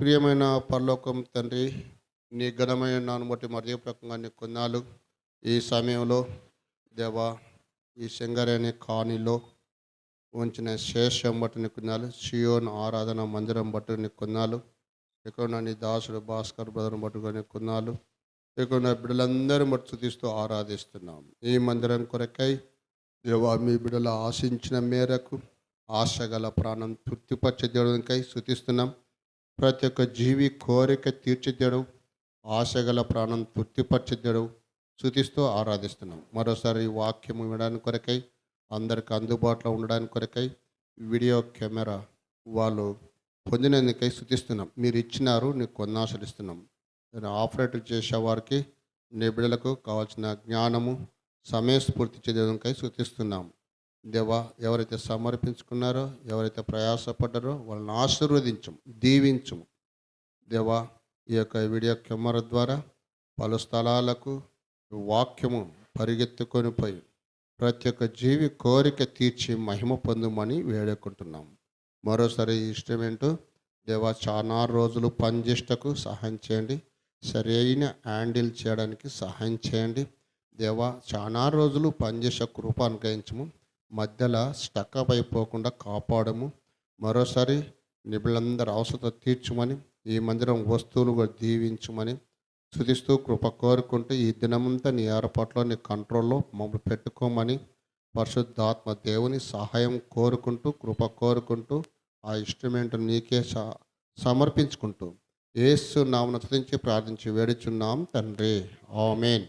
ప్రియమైన పరలోకం తండ్రి నీ ఘనమైన నాను బట్టి మర్యాదపూర్వకంగా నీ కొన్నాళ్ళు ఈ సమయంలో దేవా ఈ సింగరేణి కాణిలో ఉంచిన శేషం బట్టి నీ కొన్నాళ్ళు షియోన్ ఆరాధన మందిరం బట్టి నీ కొన్నాళ్ళు ఇక్కడ నీ దాసుడు భాస్కర్ బ్రదర్ని పట్టుకొని కొన్నాళ్ళు ఇక్కడ ఉన్న బిడ్డలందరూ బట్టి స్థుతిస్తూ ఆరాధిస్తున్నాం. ఈ మందిరం కొరకై దేవా మీ బిడ్డలు ఆశించిన మేరకు ఆశగల ప్రాణం తృప్తిపరిచే దేవునికై శృతిస్తున్నాం ప్రతి ఒక్క జీవి కోరిక తీర్చిద్దడు ఆశగల ప్రాణం తృప్తిపరచిద్దడం శృతిస్తూ ఆరాధిస్తున్నాం. మరోసారి వాక్యం వినడానికి కొరకై అందరికి అందుబాటులో ఉండడానికి కొరకై వీడియో కెమెరా వాళ్ళు పొందినందుకై శృతిస్తున్నాం మీరు ఇచ్చినారు నీకు కొన్నాశలిస్తున్నాం. నేను ఆపరేటర్ చేసేవారికి నిబిడలకు కావాల్సిన జ్ఞానము సమయస్ఫూర్తి చేయడానికై శృతిస్తున్నాం దేవా ఎవరైతే సమర్పించుకున్నారో ఎవరైతే ప్రయాసపడ్డారో వాళ్ళని ఆశీర్వదించము దీవించము. దేవా ఈ యొక్క వీడియో కెమెరా ద్వారా పలు స్థలాలకు వాక్యము పరిగెత్తుకొని పోయి ప్రతి ఒక్క జీవి కోరిక తీర్చి మహిమ పొందమని వేడుకుంటున్నాం మరోసారి ఇష్టం ఏంటో దేవా చాలా రోజులు పనిచేష్టకు సహాయం చేయండి. సరైన హ్యాండిల్ చేయడానికి సహాయం చేయండి. దేవా చాలా రోజులు పనిచేసే కృప అనుగ్రహించము. మధ్యలో స్టక్అప్ అయిపోకుండా కాపాడము. మరోసారి నిపుణులందరి అవసరత తీర్చమని ఈ మందిరం వస్తువులు దీవించమని శుతిస్తూ కృప కోరుకుంటూ ఈ దినమంతా నీ ఏర్పాట్లో నీ కంట్రోల్లో మమ్మల్ని పెట్టుకోమని పరిశుద్ధాత్మ దేవుని సహాయం కోరుకుంటూ కృప కోరుకుంటూ ఆ ఇన్స్ట్రుమెంట్ నీకే సమర్పించుకుంటూ. ఏసు నామను స్తుతించి ప్రార్థించి వేడుచున్నాం తండ్రి. ఆమెన్.